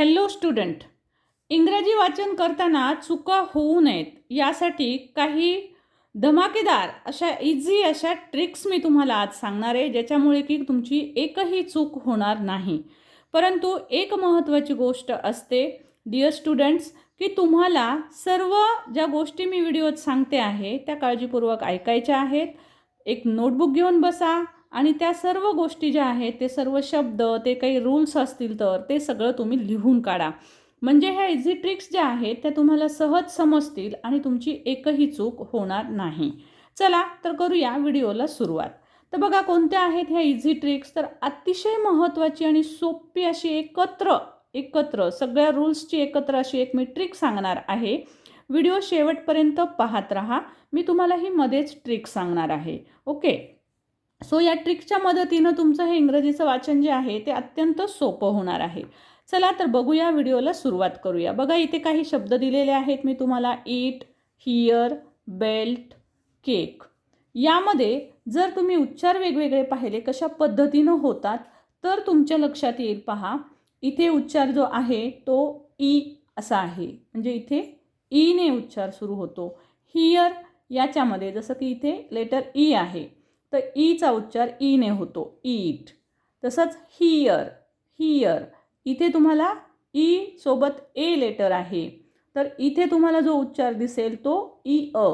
Hello student इंग्रजी वाचन करताना चुका होऊ नयेत. यासाठी काही धमाकेदार अशा इझी अशा ट्रिक्स मी तुम्हाला आज सांगणार आहे ज्याच्यामुळे की तुमची एकही चूक होणार नाही. परंतु एक महत्त्वाची गोष्ट असते डिअर स्टुडंट्स की तुम्हाला सर्व ज्या गोष्टी मी व्हिडिओत सांगते आहे त्या काळजीपूर्वक ऐकायच्या आहेत. एक नोटबुक घेऊन बसा आणि त्या सर्व गोष्टी ज्या आहेत ते सर्व शब्द ते काही रूल्स असतील तर ते सगळं तुम्ही लिहून काढा. म्हणजे ह्या इझी ट्रिक्स ज्या आहेत त्या तुम्हाला सहज समजतील आणि तुमची एकही चूक होणार नाही. चला तर करूया व्हिडिओला सुरुवात. तर बघा कोणत्या आहेत ह्या इझी ट्रिक्स तर अतिशय महत्त्वाची आणि सोपी अशी एकत्र एकत्र सगळ्या रूल्सची एकत्र अशी एक मी ट्रिक सांगणार आहे. व्हिडिओ शेवटपर्यंत पाहत राहा. मी तुम्हाला ही मध्येच ट्रिक सांगणार आहे. ओके? सो या ट्रिकच्या मदतीनं तुमचं हे इंग्रजीचं वाचन जे आहे ते अत्यंत सोपं होणार आहे. चला तर बघूया व्हिडिओला सुरुवात करूया. बघा इथे काही शब्द दिलेले आहेत. मी तुम्हाला ईट हिअर बेल्ट केक यामध्ये जर तुम्ही उच्चार वेगवेगळे पाहिले कशा पद्धतीनं होतात तर तुमच्या लक्षात येईल पहा. इथे उच्चार जो आहे तो ई असा आहे. म्हणजे इथे e ईने उच्चार सुरू होतो. हिअर याच्यामध्ये जसं की इथे लेटर ई e आहे. तर ईचा उच्चार ईने होतो ईट. तसंच हियर हियर इथे तुम्हाला ई सोबत ए लेटर आहे. तर इथे तुम्हाला जो उच्चार दिसेल तो ई अ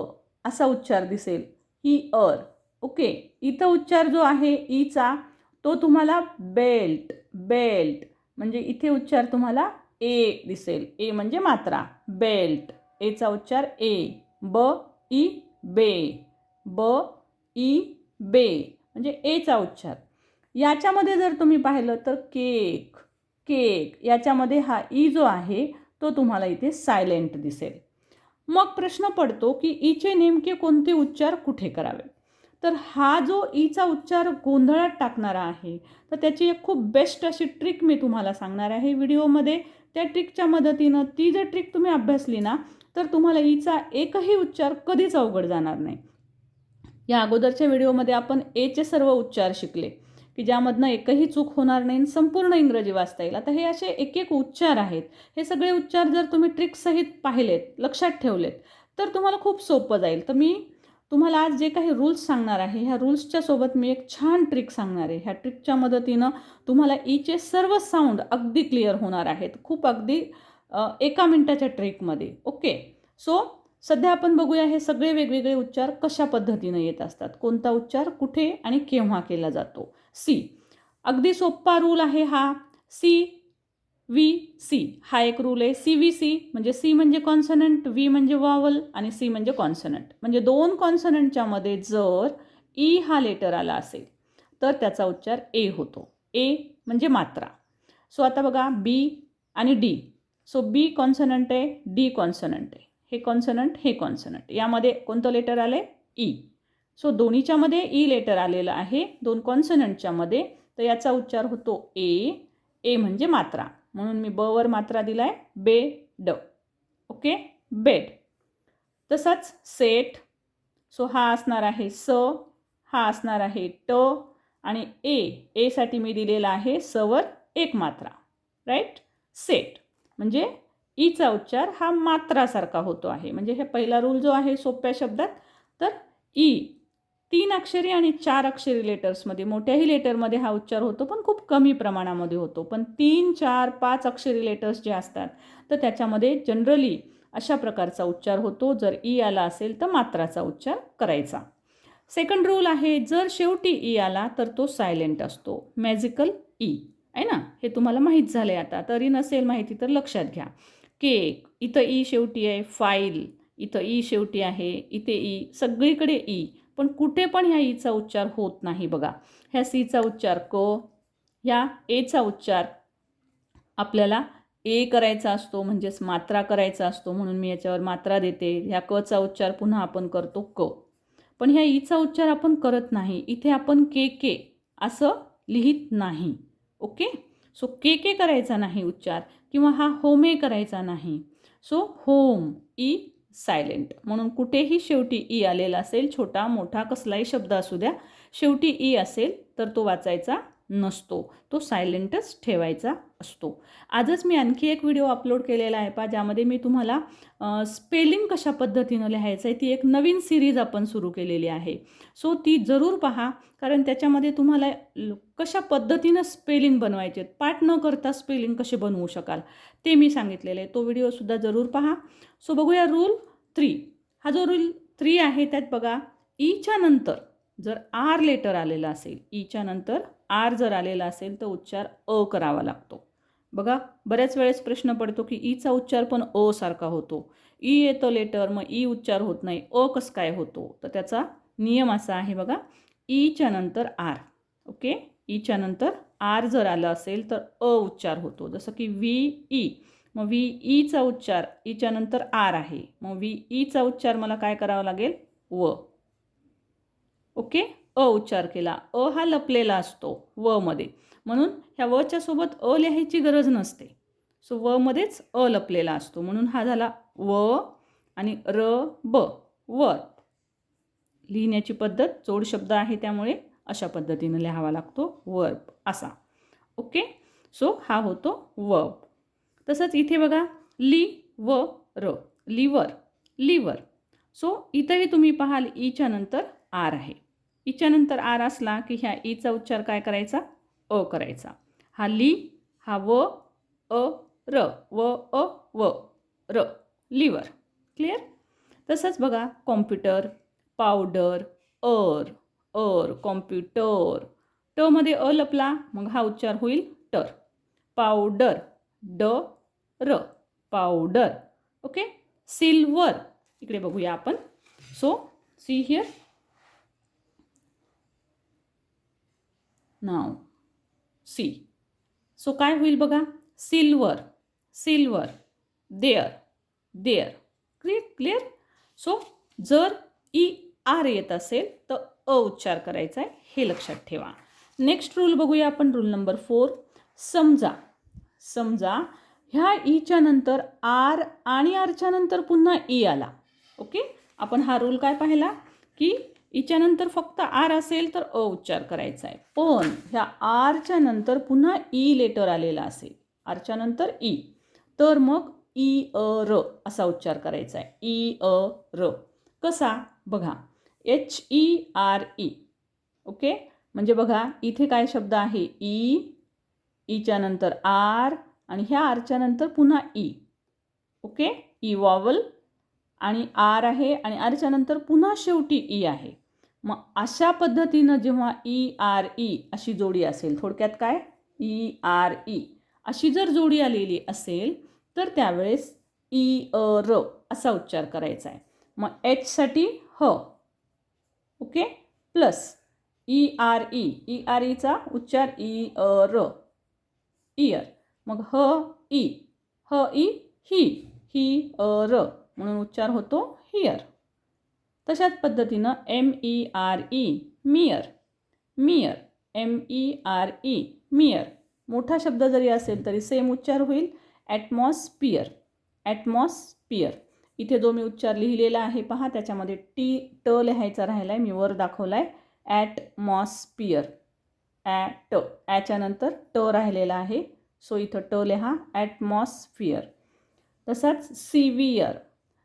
असा उच्चार दिसेल ही अर ओके? इथं उच्चार जो आहे ईचा तो तुम्हाला बेल्ट बेल्ट. म्हणजे इथे उच्चार तुम्हाला ए दिसेल. ए म्हणजे मात्रा. बेल्ट. एचा उच्चार ए. ब ई बे. ब ई बे म्हणजे एचा उच्चार. याच्यामध्ये जर तुम्ही पाहिलं तर केक केक याच्यामध्ये हा ई जो आहे तो तुम्हाला इथे सायलेंट दिसेल. मग प्रश्न पडतो की ईचे नेमके कोणते उच्चार कुठे करावे? तर हा जो ईचा उच्चार गोंधळात टाकणारा आहे तर त्याची एक खूप बेस्ट अशी ट्रिक मी तुम्हाला सांगणार आहे व्हिडिओमध्ये. त्या ट्रिकच्या मदतीनं ती जर ट्रिक तुम्ही अभ्यासली ना तर तुम्हाला ईचा एकही उच्चार कधीच अवघड जाणार नाही. या अगोदरच्या व्हिडिओमध्ये आपण एचे सर्व उच्चार शिकले की ज्यामधनं एकही चूक होणार नाही संपूर्ण इंग्रजी वाचता येईल. आता हे असे एक एक उच्चार आहेत. हे सगळे उच्चार जर तुम्ही ट्रिक्ससहित पाहिलेत लक्षात ठेवलेत तर तुम्हाला खूप सोपं जाईल. तर मी तुम्हाला आज जे काही रूल्स सांगणार आहे ह्या रूल्सच्या सोबत मी एक छान ट्रिक सांगणार आहे. ह्या ट्रिकच्या मदतीनं तुम्हाला e ईचे सर्व साऊंड अगदी क्लिअर होणार आहेत. खूप अगदी एका मिनटाच्या ट्रिकमध्ये ओके सो सध्या आपण बघूया हे सगळे वेगवेगळे उच्चार कशा पद्धतीनं येत असतात. कोणता उच्चार कुठे आणि केव्हा केला जातो? सी. अगदी सोप्पा रूल आहे हा. सी. V C. हा एक रूल आहे. सी. V C. म्हणजे सी म्हणजे कॉन्सनंट व्ही म्हणजे वॉवल आणि सी म्हणजे कॉन्सनंट म्हणजे दोन कॉन्सनंटच्या मध्ये जर ई हा लेटर आला असेल तर त्याचा उच्चार ए होतो. ए म्हणजे मात्रा. सो आता बघा बी आणि डी. सो बी कॉन्सनंट आहे डी कॉन्सनंट आहे. हे कॉन्सनंट हे कॉन्सनंट यामध्ये कोणतं लेटर आलं आहे e. ई सो दोन्हीच्यामध्ये ई e लेटर आलेलं आहे. दोन कॉन्सनंटच्यामध्ये तर याचा उच्चार होतो ए ए म्हणजे मात्रा. म्हणून मी ब वर मात्रा दिला आहे बे ड ओके बेड तसंच सेट सो हा असणार आहे स. हा असणार आहे ट. आणि ए एसाठी मी दिलेला आहे सवर एक मात्रा. राईट सेट म्हणजे ईचा उच्चार हा मात्रासारखा होतो आहे. म्हणजे हे पहिला रूल जो आहे सोप्या शब्दात तर ई तीन अक्षरी आणि चार अक्षरी लेटर्समध्ये मोठ्याही लेटरमध्ये हा उच्चार होतो पण खूप कमी प्रमाणामध्ये होतो. पण तीन चार पाच अक्षरी लेटर्स जे असतात तर त्याच्यामध्ये जनरली अशा प्रकारचा उच्चार होतो. जर ई आला असेल तर मात्राचा उच्चार करायचा. सेकंड रूल आहे जर शेवटी ई आला तर तो सायलेंट असतो. मॅजिकल ई आहे ना? हे तुम्हाला माहीत झालं आहे आता. तरी नसेल माहिती तर लक्षात घ्या. केक इथं ई शेवटी आहे फाईल इथं ई शेवटी आहे इथे ई सगळीकडे ई. पण कुठे पण ह्या ईचा उच्चार होत नाही बघा. ह्या सीचा उच्चार क ह्या एचा उच्चार आपल्याला ए करायचा असतो म्हणजेच मात्रा करायचा असतो म्हणून मी याच्यावर मात्रा देते. ह्या कचा उच्चार पुन्हा आपण करतो क. पण ह्या ईचा उच्चार आपण करत नाही. इथे आपण के के असं लिहित नाही. ओके? सो के के करायचा नाही उच्चार. किंवा हा होमे करायचा नाही. So home E silent. म्हणून कुठेही शेवटी ई आलेला असेल छोटा मोठा कसलाही शब्द असू द्या शेवटी ई असेल तर तो वाचायचा नसतो. तो सायलेंटच ठेवायचा असतो. आजच मी आणखी एक व्हिडिओ अपलोड केलेला आहे पा ज्यामध्ये मी तुम्हाला स्पेलिंग कशा पद्धतीनं लिहायचं आहे ती एक नवीन सिरीज आपण सुरू केलेली आहे. सो ती जरूर पहा कारण त्याच्यामध्ये तुम्हाला कशा पद्धतीनं स्पेलिंग बनवायचे आहेत. पाठ न करता स्पेलिंग कसे बनवू शकाल ते मी सांगितलेलं आहे. तो व्हिडिओसुद्धा जरूर पहा. सो बघूया रूल थ्री. हा जो रूल थ्री आहे त्यात बघा ईच्या नंतर जर आर लेटर आलेलं असेल ईच्या नंतर आर जर आलेला असेल तर उच्चार अ करावा लागतो. बघा बऱ्याच वेळेस प्रश्न पडतो की ईचा उच्चार पण अ सारखा होतो. ई येतो लेटर मग ई उच्चार होत नाही. अ कसं काय होतो? तर त्याचा नियम असा आहे बघा ईच्या नंतर आर. ओके? ईच्या नंतर आर जर आलं असेल तर अ उच्चार होतो. जसं की व्ही ई. मग व्ही ईचा उच्चार ईच्या नंतर आर आहे. मग व्ही ईचा उच्चार मला काय करावा लागेल? व. ओके? अ उच्चार केला. अ हा लपलेला असतो व मध्ये. म्हणून ह्या वच्या सोबत अ लिहायची गरज नसते. सो व मध्येच अ लपलेला असतो. म्हणून हा झाला व आणि र ब वर. लिहिण्याची पद्धत जोड शब्द आहे त्यामुळे अशा पद्धतीनं लिहावा लागतो. वर्ब असा. ओके? सो हा होतो वर्ब. तसंच इथे बघा ली व र. Liver liver. सो इथंही तुम्ही पाहाल ईच्या नंतर आर आहे. ईच्या नंतर आर असला की ह्या ईचा उच्चार काय करायचा? अ करायचा. हा ली हा व अ र व अ व र लिवर. क्लिअर तसंच बघा कॉम्प्युटर पावडर अर अर कॉम्प्युटर. टमध्ये अ लपला मग हा उच्चार होईल टर पावडर ड र पावडर. ओके? सिल्वर. इकडे बघूया आपण. So see here now. See. So काय होईल बघा? Silver silver there there. Clear clear? So जर ई आर येत असेल तर अ उच्चार करायचा आहे हे लक्षात ठेवा. नेक्स्ट रूल बघूया आपण रूल नंबर फोर. समजा समजा ह्या ईच्या नंतर आर आणि आरच्या नंतर पुन्हा ई आला. ओके? आपण हा रूल काय पाहिला? की इच्यानंतर फक्त आर असेल तर अ उच्चार करायचा आहे. पण ह्या आरच्या नंतर पुन्हा ई लेटर आलेला असेल. आरच्या नंतर ई. तर मग ई अ र असा उच्चार करायचा आहे. ई अ र. कसा? बघा. H E R E. Okay? म्हणजे बघा इथे काय शब्द आहे? ई ईच्या नंतर आर आणि ह्या आरच्या नंतर पुन्हा ई. ओके? ई वॉवल आणि आर आहे आणि आरच्या नंतर पुन्हा शेवटी ई आहे. मग अशा पद्धतीनं जेव्हा ई आर ई अशी जोडी असेल थोडक्यात काय? ई आर ई अशी जर जोडी आलेली असेल तर त्यावेळेस ई अ र असा उच्चार करायचा आहे. मग एचसाठी ह. Okay? Plus E R E E R Icha उच्चार ई अ र. इयर मग ह ई ह ई ही ही अ र. म्हणून उच्चार होतो हियर तशाच पद्धतीनं M E R E mere mere M E R E mere मोठा शब्द जरी असेल तरी सेम उच्चार होईल. ॲटमॉस्पियर ॲटमॉस्पियर इथे जो मी उच्चार लिहिलेला आहे. पहा त्याच्यामध्ये टी ट लिहायचा राहिला आहे मी वर दाखवला आहे ॲटमॉस्पियर ॲट ट ॲच्यानंतर ट राहिलेला आहे. सो इथं ट लिहा. ॲटमॉस्फियर तसाच सिवियर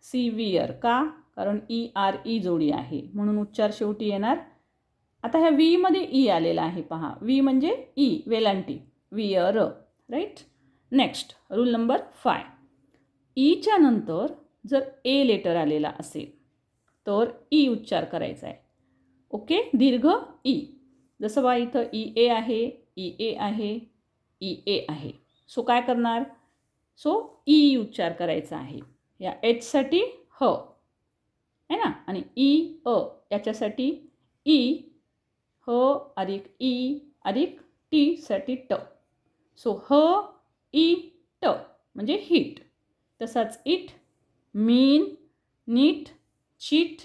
सिवियर का? कारण ई आर ई जोडी आहे. म्हणून उच्चार शेवटी येणार. आता ह्या वीमध्ये ई e आलेला आहे पहा. वी म्हणजे ई वेलांटी. Veer right next rule number five ईच्या नंतर जर ए लेटर आलेला असेल तर ई उच्चार करायचा आहे. ओके दीर्घ ई जसं बा इथं ई ए आहे ई ए आहे ई ए आहे. सो काय करणार? सो ई उच्चार करायचा आहे. या एचसाठी ह आहे ना? आणि ई अ याच्यासाठी ई ह अधिक ई अधिक टीसाठी ट. सो ह ई ट म्हणजे हिट तसाच इट मीन नीट चीट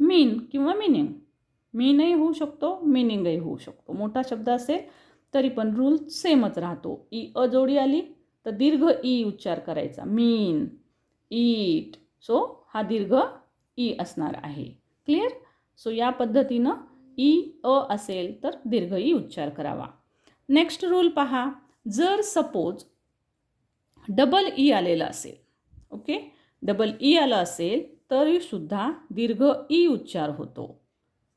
मीन किंवा मिनिंग मीनही होऊ शकतो मिनिंगही होऊ शकतो. मोठा शब्द असेल तरी पण रूल सेमच राहतो. ई अ जोडी आली तर दीर्घ ई उच्चार करायचा. मीन ईट सो हा दीर्घ ई असणार आहे. क्लिअर सो या पद्धतीनं ई अ असेल तर दीर्घ ई उच्चार करावा. नेक्स्ट रूल पहा. जर सपोज डबल ई आलेलं असेल ओके डबल ई आलं असेल तरीसुद्धा दीर्घ ई उच्चार होतो.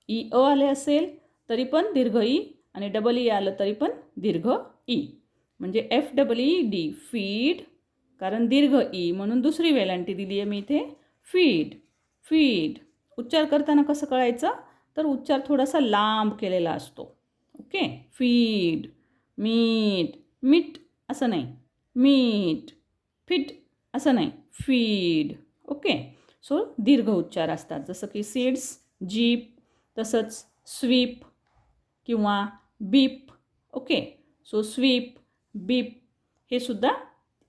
ई अ आले असेल तरी पण दीर्घ ई आणि डबल ई आलं तरी पण दीर्घ ई म्हणजे F double E D feed कारण दीर्घ ई म्हणून दुसरी वेलांटी दिली आहे मी इथे फीड फीड. उच्चार करताना कसं कळायचं? तर उच्चार थोडासा लांब केलेला असतो. ओके? फीड. मीठ. मीठ असं नाही. मीठ. फिट असं नाही. फीड. ओके? सो दीर्घ उच्चार असतात. जसं की सीड्स जीप तसंच स्वीप किंवा beep. Okay? So sweep beep हे सुद्धा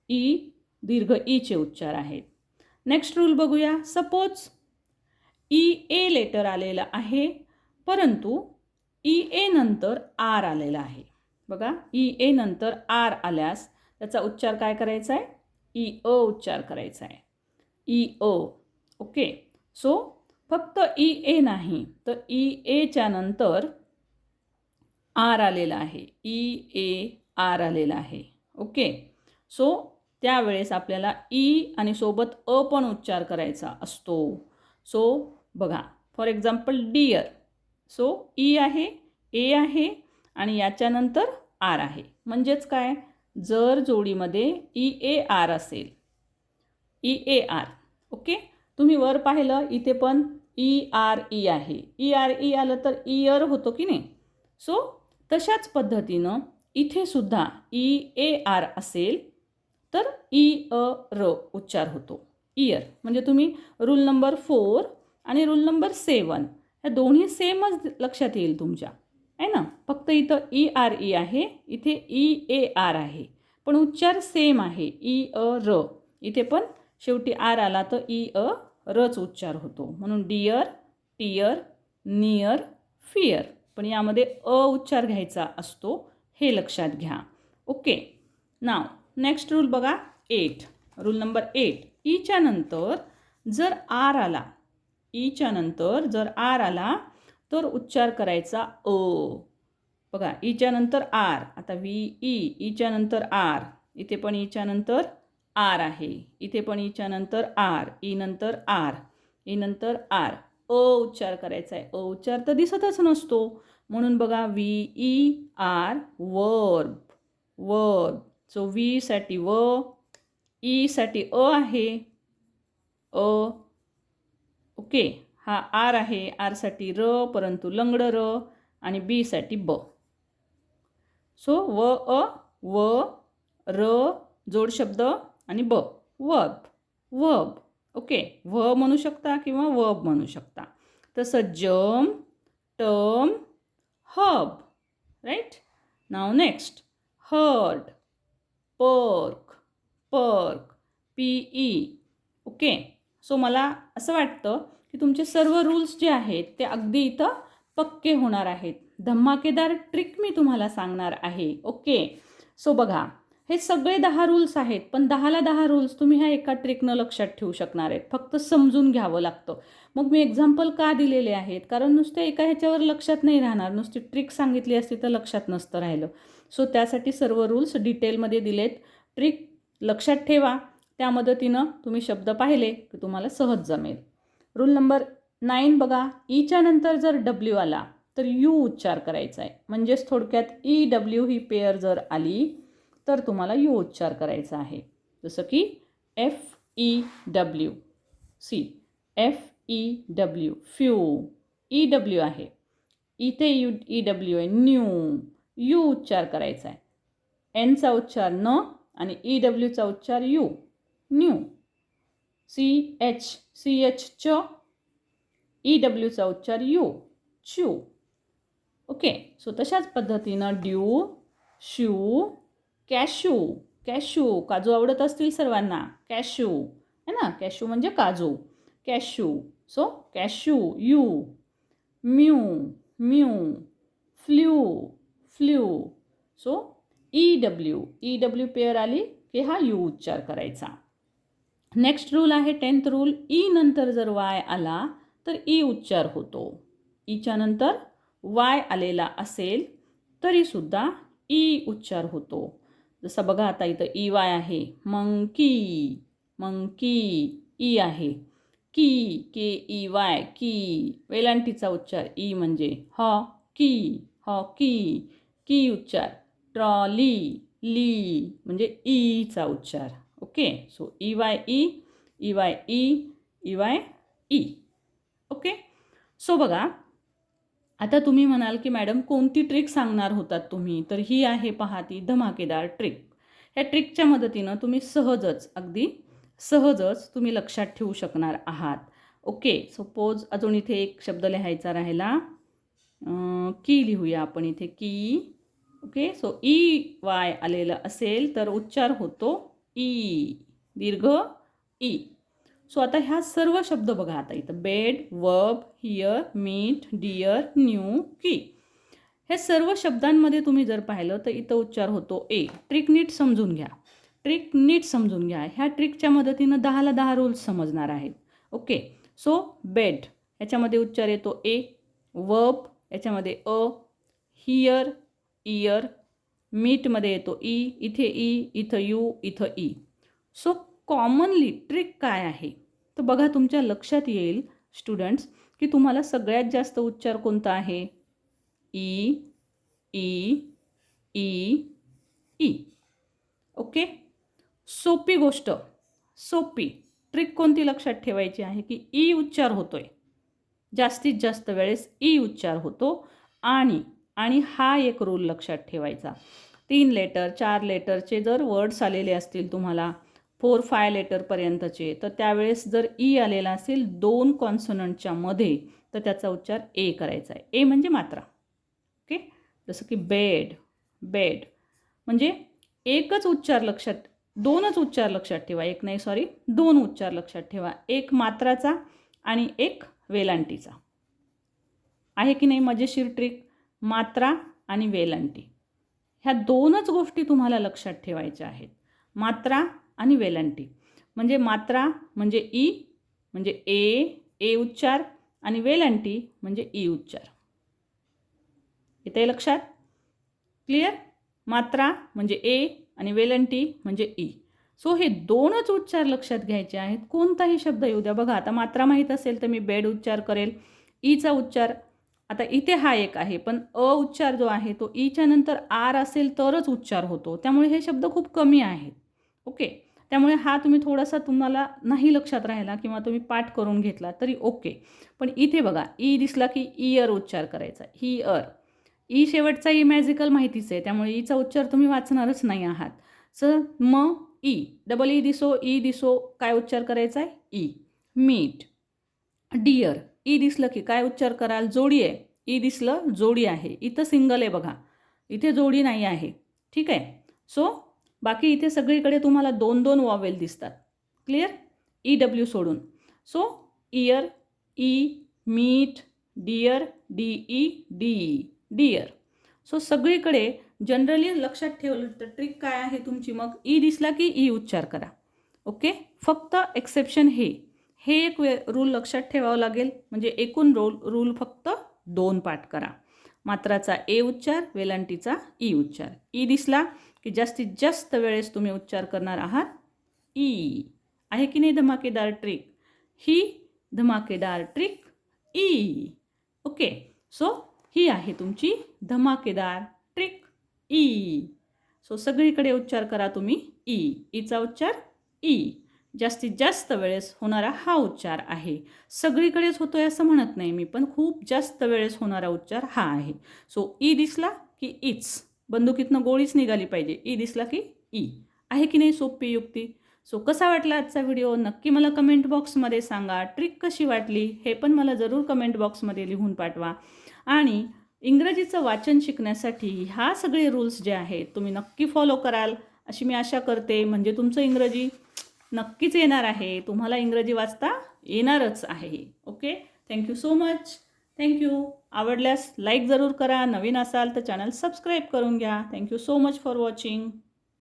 ई दीर्घ ईचे उच्चार आहेत. नेक्स्ट रूल बघूया. सपोज ई ए लेटर आलेलं आहे परंतु ई ए नंतर आर आलेला आहे. बघा ई ए नंतर आर आल्यास त्याचा उच्चार काय करायचा आहे? ई अ उच्चार करायचा आहे. ई अ. ओके. सो फक्त ई ए नाही तर ई एच्या नंतर आर आलेला आहे. ई ए आर आलेला आहे. ओके. सो त्यावेळेस आपल्याला ई आणि सोबत अ पण उच्चार करायचा असतो. सो बघा for example dear so E आहे ए आहे आणि याच्यानंतर आर आहे. म्हणजेच काय? जर जोडीमध्ये ई ए आर असेल ई ए आर ओके? तुम्ही वर पाहिलं इथे पण ई आर ई आहे. ई आर ई आलं तर इयर होतो की नाही? सो तशाच पद्धतीनं इथे सुद्धा ई ए आर असेल तर ई अ र उच्चार होतो. इयर म्हणजे तुम्ही रूल नंबर फोर आणि रूल नंबर सेवन ह्या दोन्ही सेमच लक्षात येईल तुमच्या. आहे ना? फक्त इथं ई आर ई आहे. इथे ई ए आर आहे. पण उच्चार सेम आहे. ई अ र इथे पण शेवटी आर आला तर ई अ रच उच्चार होतो. म्हणून डिअर टियर नियर फिअर पण यामध्ये अ उच्चार घ्यायचा असतो हे लक्षात घ्या. ओके. नाव नेक्स्ट रूल बघा एट रूल नंबर एट ईच्या नंतर जर आर आला ईच्या नंतर जर आर आला तर उच्चार करायचा अ. बघा ईच्या नंतर आर आता व्ही ई ईच्या नंतर आर इथे पण ईच्या नंतर आर आहे इथे पण ईच्या नंतर आर ई नंतर आर ई नंतर आर. अ उच्चार करायचा आहे अ उच्चार तर दिसतच नसतो. म्हणून बघा V E R verb verb. So व्हीसाठी व ईसाठी अ आहे. अ. ओके. हा आर आहे. आरसाठी र परंतु लंगडं र आणि बीसाठी ब. सो व अ व र जोड शब्द आणि ब. Verb verb. ओके. व म्हणू शकता किंवा वब म्हणू शकता. तसं जम टम हब. राईट नाव next herd perk perk P E. Okay. So मला असं वाटतं की तुमचे सर्व रूल्स जे आहेत ते अगदी इथं पक्के होणार आहेत. धमाकेदार ट्रिक मी तुम्हाला सांगणार आहे. ओके सो बघा हे सगळे दहा रूल्स आहेत पण दहाला दहा रूल्स तुम्ही ह्या एका ट्रिकनं लक्षात ठेवू शकणार आहेत. फक्त समजून घ्यावं लागतं. मग मी एक्झाम्पल का दिलेले आहेत? कारण नुसते एका ह्याच्यावर लक्षात नाही राहणार. नुसती ट्रिक सांगितली असती तर लक्षात नसतं राहिलं. सो त्यासाठी सर्व रूल्स डिटेलमध्ये दिलेत. ट्रिक लक्षात ठेवा. त्या मदतीनं तुम्ही शब्द पाहिले की तुम्हाला सहज जमेल. रूल नंबर नाईन बघा ईच्या नंतर जर डब्ल्यू आला तर यू उच्चार करायचा आहे. म्हणजेच थोडक्यात ई डब्ल्यू ही पेअर जर आली तर तुम्हाला यू उच्चार करायचा आहे. जसं की F E W see F E W few E W आहे. इथे यू ई डब्ल्यू आहे. न्यू यू उच्चार करायचा आहे. एनचा उच्चार न आणि ई डब्ल्यूचा उच्चार U new C H C H च ई डब्ल्यूचा उच्चार यू च्यू ओके सो तशाच पद्धतीनं ड्यू शू कॅशू कॅशू काजू आवडत असतील सर्वांना? कॅशू है ना? कॅशू म्हणजे काजू. Cashew so cashew U mew mew flew flew so E W E W pair आली की हा यू उच्चार करायचा. नेक्स्ट रूल आहे टेन्थ रूल ई नंतर जर वाय आला तर ई उच्चार होतो. E ईच्या नंतर वाय आलेला असेल तरीसुद्धा ई e उच्चार होतो. जसं बघा आता इथं ई वाय आहे. मंकी मंकी ई आहे. की के ई वाय की वेलांटीचा उच्चार ई म्हणजे ह की हॉकी की उच्चार ट्रॉली ली म्हणजे ईचा उच्चार. Okay? So E Y E E Y E E Y E okay? So बघा आता तुम्ही म्हणाल की मॅडम कोणती ट्रिक सांगणार होतात तुम्ही? तर ही आहे पहा ती धमाकेदार ट्रिक ह्या ट्रिकच्या मदतीनं तुम्ही सहजच अगदी सहजच तुम्ही लक्षात ठेवू शकणार आहात. ओके? सपोज अजून इथे एक शब्द लिहायचा राहिला. की लिहूया आपण इथे? की. ओके? सो ई वाय आलेलं असेल तर उच्चार होतो ई दीर्घ ई. सो आता ह्या सर्व शब्द बघा आता इथं. Bed verb here meet dear new की हे सर्व शब्दांमध्ये तुम्ही जर पाहिलं तर इथं उच्चार होतो ए ट्रिक नीट समजून घ्या. ट्रिक नीट समजून घ्या. ह्या ट्रिकच्या मदतीनं दहाला दहा रूल्स समजणार आहेत. ओके सो बेड याच्यामध्ये उच्चार येतो ए वप याच्यामध्ये अ हियर इयर मीटमध्ये येतो ई इथे ई इथं यू इथं ई. सो कॉमनली ट्रिक काय आहे? तर बघा तुमच्या लक्षात येईल स्टुडंट्स की तुम्हाला सगळ्यात जास्त उच्चार कोणता आहे? E E E E. Okay सोपी गोष्ट. सोपी. ट्रिक कोणती लक्षात ठेवायची आहे? की ई उच्चार होतोय. जास्तीत जास्त वेळेस ई उच्चार होतो आणि आणि हा एक रूल लक्षात ठेवायचा. तीन लेटर चार लेटरचे जर वर्ड्स आलेले असतील तुम्हाला फोर फाय लेटरपर्यंतचे तर त्यावेळेस जर ई आलेला असेल दोन कॉन्सोनंटच्या मध्ये तर त्याचा उच्चार ए करायचा आहे. ए म्हणजे मात्रा. ओके जसं की बेड बेड म्हणजे एकच उच्चार लक्षात दोनच उच्चार लक्षात ठेवा. एक नाही सॉरी दोन उच्चार लक्षात ठेवा. एक मात्राचा आणि एक वेलांटीचा. आहे की नाही मजेशीर ट्रिक मात्रा आणि वेलंटी. ह्या दोनच गोष्टी तुम्हाला लक्षात ठेवायच्या आहेत. मात्रा आणि वेलांटी. म्हणजे मात्रा म्हणजे ई म्हणजे ए ए उच्चार आणि वेलांटी म्हणजे ई उच्चार. येते लक्षात? क्लिअर? मात्रा म्हणजे ए आणि वेलंटी म्हणजे ई. सो हे दोनच उच्चार लक्षात घ्यायचे आहेत. कोणताही शब्द येऊ द्या. बघा आता मात्रा माहीत असेल तर मी बेड उच्चार करेल ईचा उच्चार आता इथे हा एक आहे पण अ उच्चार जो आहे तो ईच्या नंतर आर असेल तरच उच्चार होतो. त्यामुळे हे शब्द खूप कमी आहेत. ओके? त्यामुळे हा तुम्ही थोडासा तुम्हाला नाही लक्षात राहिला किंवा तुम्ही पाठ करून घेतला तरी ओके. पण इथे बघा ई दिसला की इयर उच्चार करायचा ही अर ई शेवटचा ई मॅजिकल माहितीच आहे त्यामुळे ईचा उच्चार तुम्ही वाचणारच नाही आहात. स म ई. डबल ई दिसो ई दिसो काय उच्चार करायचा आहे ई. Meet dear. ई दिसलं की काय उच्चार कराल? जोडी आहे. ई दिसलं जोडी आहे. इथं सिंगल आहे बघा. इथे जोडी नाही आहे. ठीक आहे? सो बाकी इथे सगळीकडे तुम्हाला दोन दोन वॉवेल दिसतात. क्लिअर ई डब्ल्यू सोडून. So ear E meet dear D E D dear so सगळीकडे जनरली लक्षात ठेवलं तर ट्रिक काय आहे तुमची? मग ई दिसला की ई उच्चार करा. ओके फक्त एक्सेप्शन हे. हे एक वे रूल लक्षात ठेवावं लागेल. म्हणजे एकूण रोल रूल फक्त दोन पाठ करा. मात्राचा ए उच्चार वेलांटीचा ई उच्चार. ई दिसला की जास्तीत जास्त वेळेस तुम्ही उच्चार करणार आहात. ई. आहे की नाही धमाकेदार ट्रिक ही धमाकेदार ट्रिक ई. ओके. सो ही आहे तुमची धमाकेदार ट्रिक ई. सो सगळीकडे उच्चार करा तुम्ही ई. ईचा उच्चार ई. जास्तीत जास्त वेळेस होणारा हा उच्चार आहे. सगळीकडेच होतोय असं म्हणत नाही मी पण खूप जास्त वेळेस होणारा उच्चार हा आहे. सो ई दिसला की इच. बंदुकीतनं गोळीच निघाली पाहिजे. ई दिसला की ई. आहे की नाही सोपी युक्ती? सो कसा वाटला आजचा व्हिडिओ? नक्की मला कमेंट बॉक्समध्ये सांगा. ट्रिक कशी वाटली? हे पण मला जरूर कमेंट बॉक्समध्ये लिहून पाठवा. आणि इंग्रजीचं वाचन शिकण्यासाठी ह्या सगळे रूल्स जे आहेत तुम्ही नक्की फॉलो कराल. अशी मी आशा करते. म्हणजे तुमचं इंग्रजी नक्कीच येणार आहे. तुम्हाला इंग्रजी वाचता येणारच आहे okay thank you so much thank you आवडल्यास लाईक जरूर करा. नवीन असाल तर चॅनल सबस्क्राईब करून घ्या. Thank you so much for watching